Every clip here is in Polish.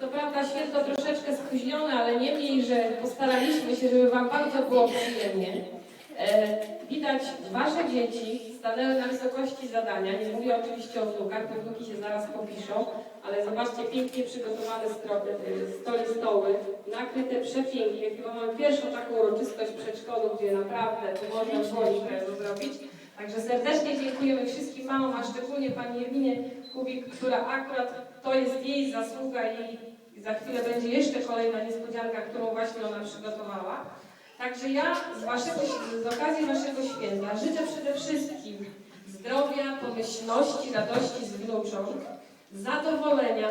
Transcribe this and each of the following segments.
Co prawda święto troszeczkę spóźnione, ale niemniej, że postaraliśmy się, żeby Wam bardzo było przyjemnie. E, Widać, Wasze dzieci stanęły na wysokości zadania. Nie mówię oczywiście o wnukach, bo wnuki się zaraz popiszą, ale zobaczcie, pięknie przygotowane stro- e, stoły, stoły, nakryte przepięknie. Chyba mamy pierwszą taką uroczystość przedszkolu, gdzie naprawdę można było imprezę zrobić. Także serdecznie dziękujemy wszystkim mamom, a szczególnie Pani Jewinie Kubik, która akurat to jest jej zasługa i za chwilę będzie jeszcze kolejna niespodzianka, którą właśnie ona przygotowała. Także ja z, waszego, z okazji Waszego święta życzę przede wszystkim zdrowia, pomyślności, radości z wnucząt, zadowolenia,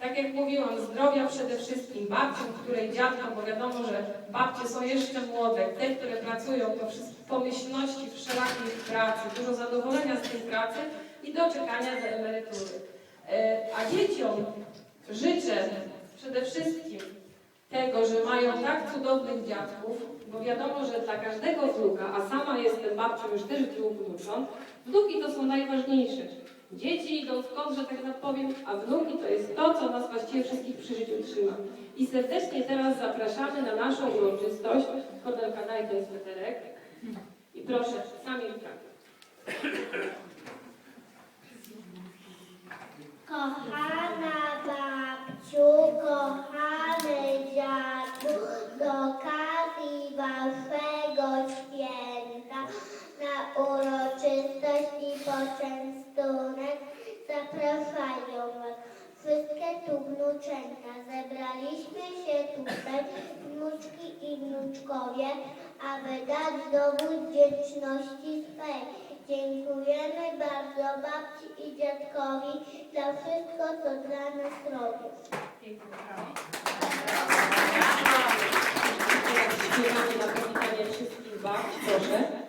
tak jak mówiłam, zdrowia przede wszystkim babciom, której dziadkom, bo wiadomo, że babcie są jeszcze młode, te, które pracują, to pomyślności wszelakiej pracy, dużo zadowolenia z tej pracy i doczekania do emerytury. E, A dzieciom życzę przede wszystkim tego, że mają tak cudownych dziadków, bo wiadomo, że dla każdego wnuka, a sama jestem babcią już też dwóch wnucząt, wnuki to są najważniejsze. Dzieci idą w kąt, że tak powiem, a wnuki to jest to, co nas właściwie wszystkich przy życiu trzyma. I serdecznie teraz zapraszamy na naszą uroczystość. Kornelka, daj ten sweterek. I proszę, sami w Kochana babciu, kochany dziadu, z okazji waszego święta na uroczystość i wnuczęta. Zebraliśmy się tutaj, wnuczki i wnuczkowie, aby dać dowód wdzięczności swej. Dziękujemy bardzo babci i dziadkowi za wszystko, co dla nas robią. Śpiewamy na powitanie wszystkich babci, proszę. Witaj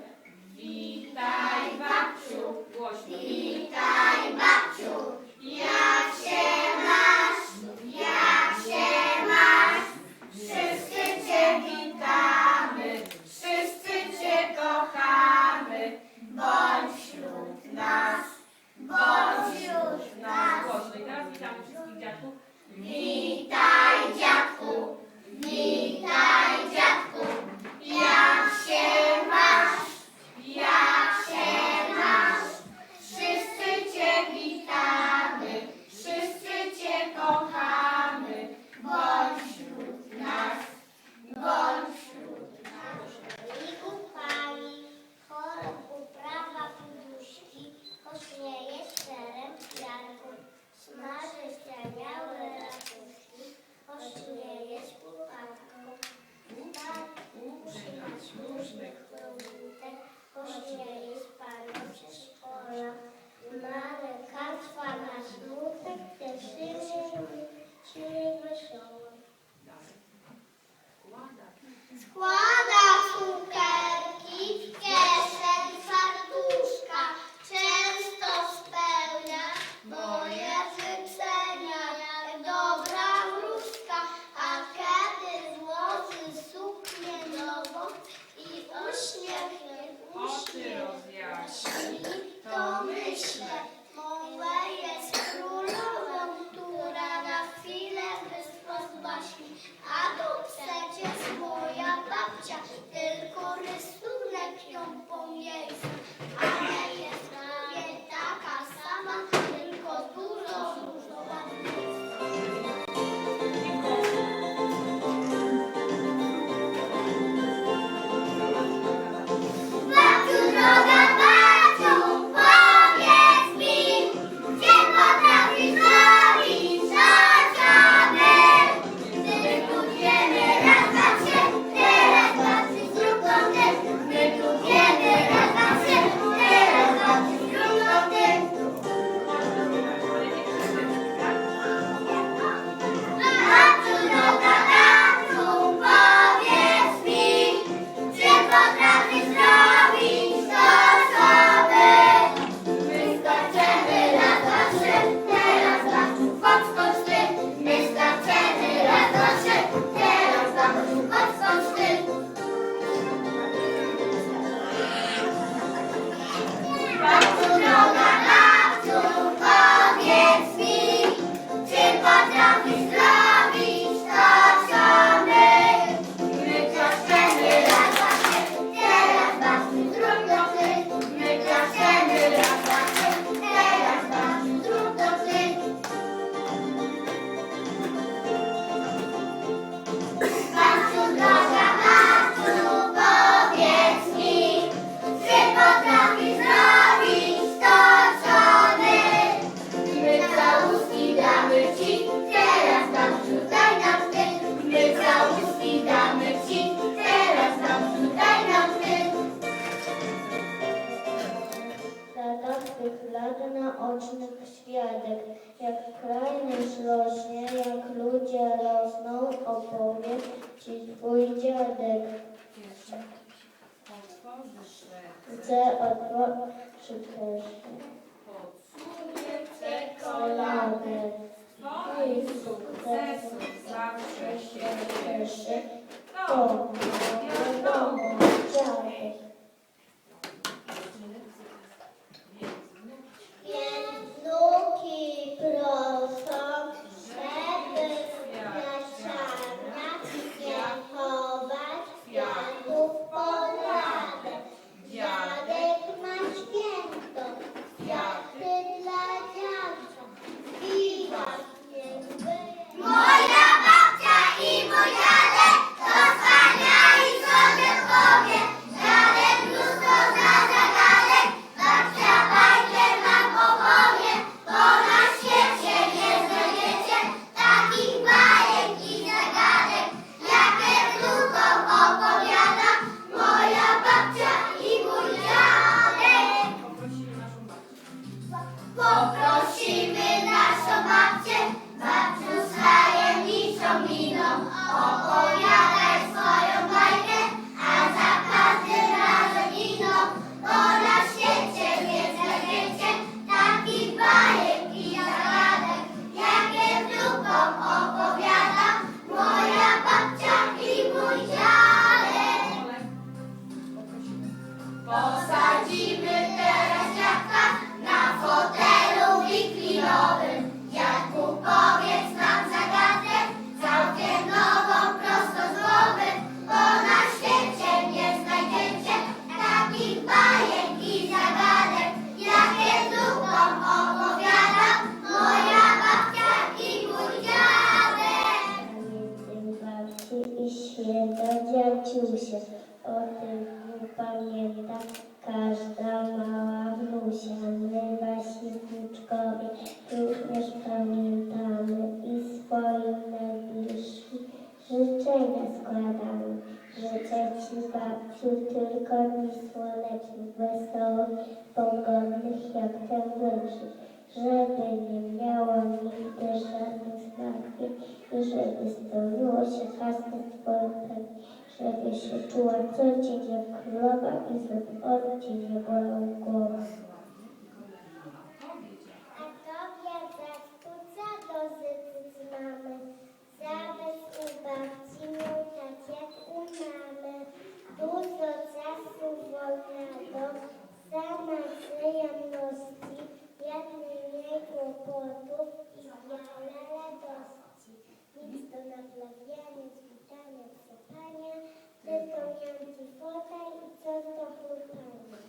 naocznych świadek, jak kraj krajność rośnie, jak ludzie rosną, opowie ci twój dziadek. Otworzysz ręce. Chcę otworzyć ręce. Podsłuchaj te kolany. Twoich sukcesów zawsze się cieszy. To wiadomo, dziadek. opowiada. Mywa świetniczkowi, również pamiętamy i swoim najbliższym życzenia składamy. Życzę Ci, babciu, tylko dni słonecznych, wesołych, pogodnych, jak ten wyżyć, żeby nie miało nigdy żadnych zmartwień i żeby spełniło się każde Twoje żeby się czuła codziennie królowa i żeby od Ciebie bolą. do sama przyjemności, jak najmniej kłopotów i wiele radości. Nic do naprawiania, ćwiczenia, sypania, tylko mianki fotel i co do pulpania.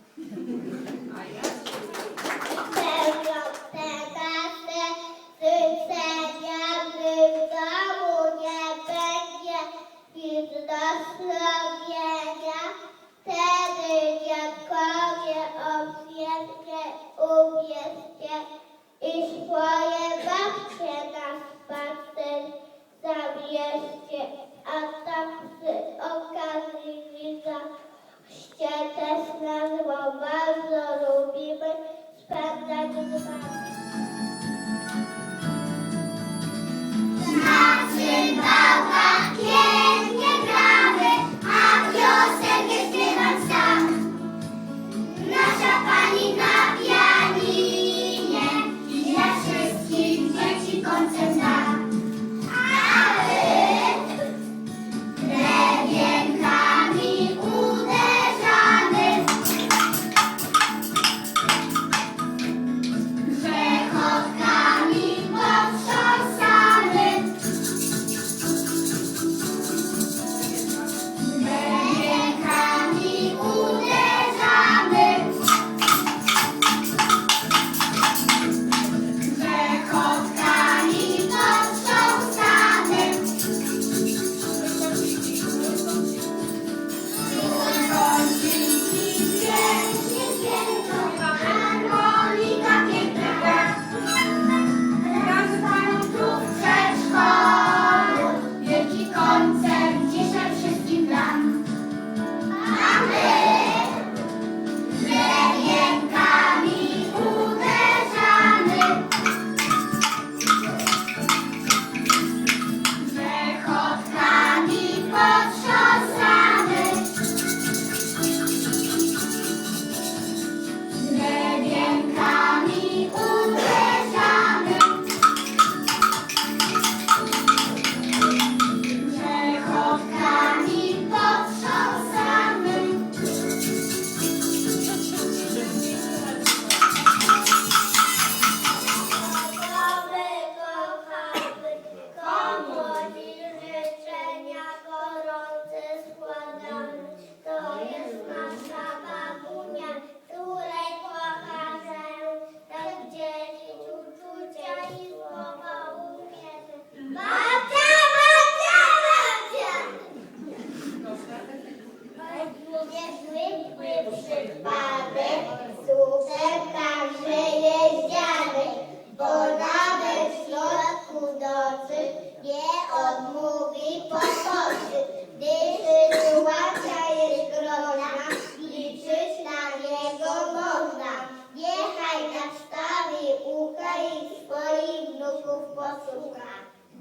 Dziadków posłucha.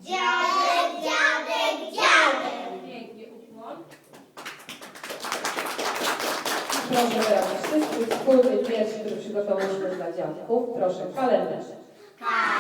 Dziadek, dziadek, dziadek. Pięknie, ukłon. Proszę teraz wszyscy wspólny wiersz, który przygotowaliśmy dla dziadków. Proszę, kalendarz. Kalendarz